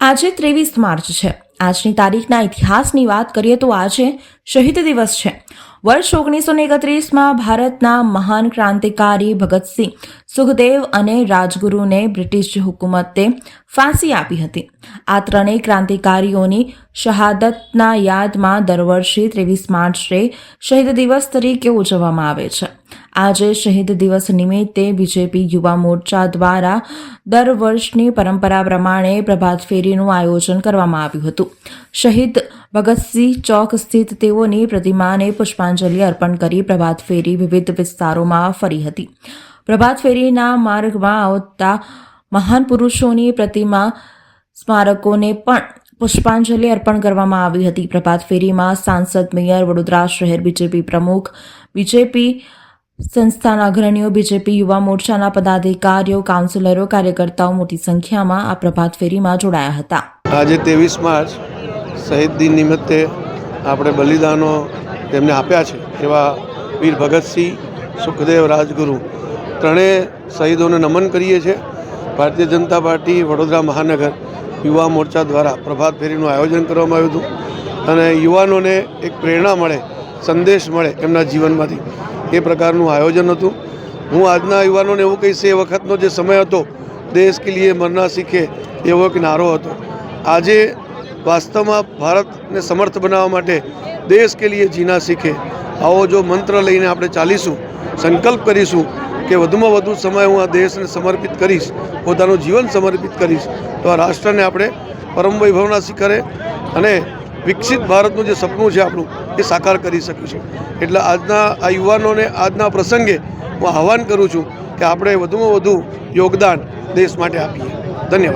આજે ત્રેવીસ માર્ચ છે. આજની તારીખના ઇતિહાસની વાત કરીએ તો આજે શહીદ દિવસ છે. વર્ષ ઓગણીસો ને એકત્રીસમાં ભારતના મહાન ક્રાંતિકારી ભગતસિંહ સુખદેવ અને રાજગુરુને બ્રિટિશ હુકુમતે ફાંસી આપી હતી. આ ત્રણેય ક્રાંતિકારીઓની શહાદતના યાદમાં દર વર્ષે ત્રેવીસ માર્ચે શહીદ દિવસ તરીકે ઉજવવામાં આવે છે. આજે શહીદ દિવસ નિમિત્તે બીજેપી યુવા મોરચા દ્વારા દર વર્ષની પરંપરા પ્રમાણે પ્રભાત ફેરીનું આયોજન કરવામાં આવ્યું હતું. શહીદ ભગતસિંહ ચોક સ્થિત તેઓની પ્રતિમાને પુષ્પાંજલિ અર્પણ કરી પ્રભાત ફેરી વિવિધ વિસ્તારોમાં ફરી હતી. પ્રભાત ફેરીના માર્ગમાં આવતા મહાન પુરુષોની પ્રતિમા સ્મારકોને પણ પુષ્પાંજલિ અર્પણ કરવામાં આવી હતી. પ્રભાત ફેરીમાં સાંસદ મેયર વડોદરા શહેર બીજેપી પ્રમુખ બીજેપી સંસ્થાના અગ્રણીઓ, બીજેપી યુવા મોરચાના પદાધિકારીઓ, કાઉન્સિલરો, કાર્યકર્તાઓ મોટી સંખ્યામાં આ પ્રભાત ફેરીમાં જોડાયા હતા. આજે ત્રેવીસ માર્ચ શહીદ દિન નિમિત્તે આપણે બલિદાનો તેમને આપ્યા છે એવા વીર ભગતસિંહ, સુખદેવ રાજગુરુ ત્રણેય શહીદોને નમન કરીએ છીએ. ભારતીય જનતા પાર્ટી વડોદરા મહાનગર યુવા મોરચા દ્વારા પ્રભાત ફેરીનું આયોજન કરવામાં આવ્યું હતું અને યુવાનોને એક પ્રેરણા મળે, સંદેશ મળે એમના જીવનમાંથી. એ પ્રકારનું આયોજન હતું. હું આજના યુવાનોને એવું કહીશ, એ વખતનો જે સમય હતો, દેશ કે લીએ મરના શીખે એવો એક નારો હતો. આજે વાસ્તવમાં ભારતને સમર્થ બનાવવા માટે દેશ કે લીએ જીના શીખે. આવો જો મંત્ર લઈને આપણે ચાલીશું, સંકલ્પ કરીશું કે વધુમાં વધુ સમય હું આ દેશને સમર્પિત કરીશ, પોતાનું જીવન સમર્પિત કરીશ, તો આ રાષ્ટ્રને આપણે પરમ વૈભવના શિખરે અને વિકસિત ભારતનું જે સપનું છે આપણું, એ સાકાર કરી શકીશું એટલે આજના આ યુવાનોને આજના પ્રસંગે હું આહ્વાન કરું છું કે આપણે વધુમાં વધુ યોગદાન દેશ માટે આપીએ. ધન્યવાદ.